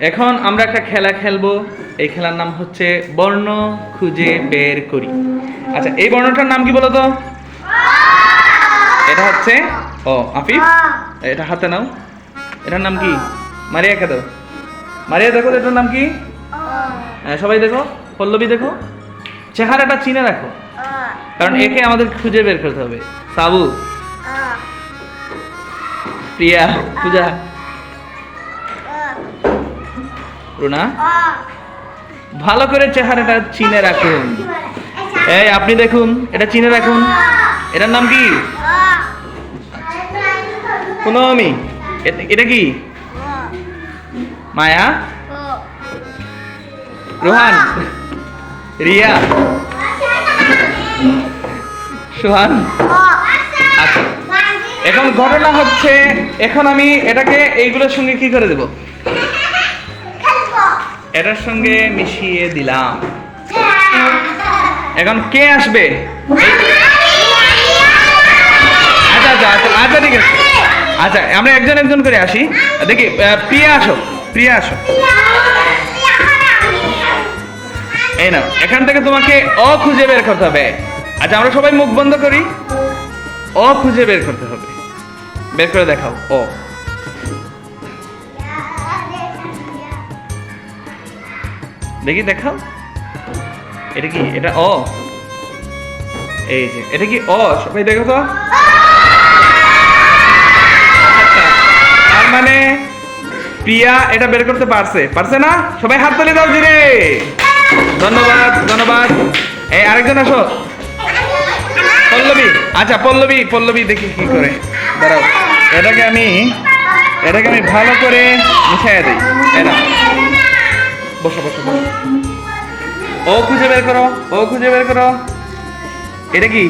এখন আমরা একটা খেলা খেলব। এই খেলার নাম হচ্ছে বর্ণ খুঁজে বের করি। আচ্ছা এই বর্ণটার নাম কি বলো তো এটা হচ্ছে ও আফিফ এটা হাতে নাও। এটার নাম কি? মারিয়াকে দাও মারিয়া দেখো এটার নাম কি? হ্যাঁ, সবাই দেখো পল্লবী দেখো। চেহারাটা চিনে রাখো। কারণ একে আমাদের খুঁজে বের করতে হবে। সাবু। প্রিয়া পূজা। রুনা? ভালো করে চেহারাটা চিনে রাখুন। এই, আপনি দেখুন, এটা চিনে রাখুন। এটার নাম কি? এটা কি? মায়া? রোহান? রিয়া? সোহান? আচ্ছা। এখন ঘটনা হচ্ছে, এখন আমি এটাকে, এইগুলোর সঙ্গে কি করে দেব? এটার সঙ্গে মিশিয়ে দিলাম। এখন কে আসবে? আচ্ছা আচ্ছা আচ্ছা আচ্ছা ঠিক আছে। আচ্ছা আমরা একজন একজন করে আসি। দেখি প্রিয়া আসো প্রিয়া আসো। এই না এখান থেকে তোমাকে অ খুঁজে বের করতে হবে। আচ্ছা আমরা সবাই মুখ বন্ধ করি। অ খুঁজে বের করতে হবে। বের করে দেখাও ও দেখি দেখাও। এটা কি? এটা অ। এই যে এটা কি অ? সবাই দেখো তো। আচ্ছা, তার মানে প্রিয়া এটা বের করতে পারছে। পারছে না? সবাই হাত তুলে দাও জিরে ধন্যবাদ ধন্যবাদ। এই আরেকজন আসো। পল্লবী। আচ্ছা পল্লবী পল্লবী দেখি কি করে। দাঁড়াও। এটাকে আমি এটাকে আমি ভালো করে মিশাইয়া দিই। এটা বসো বসো ও খুঁজে বের করো, ও খুঁজে বের করো। এটা কি?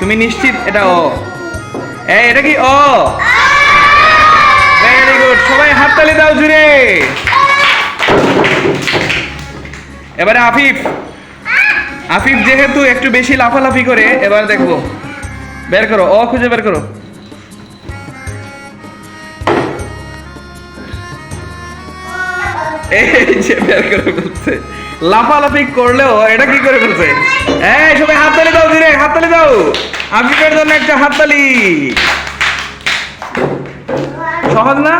তুমি নিশ্চিত এটা ও? এটা কি? ও। ভেরি গুড সবাই হাততালি দাও জুড়ে। এবারে আফিফ। আফিফ যেহেতু একটু বেশি লাফালাফি করে, এবার দেখব। বের করো। ও খুঁজে বের করো। এই যে লাফালাফি করলেও এটা কি করে ফেলছে? এই, সবাই হাততালি দাও দিরে হাততালি দাও। আফিফের জন্য একটা হাততালি সহজ না?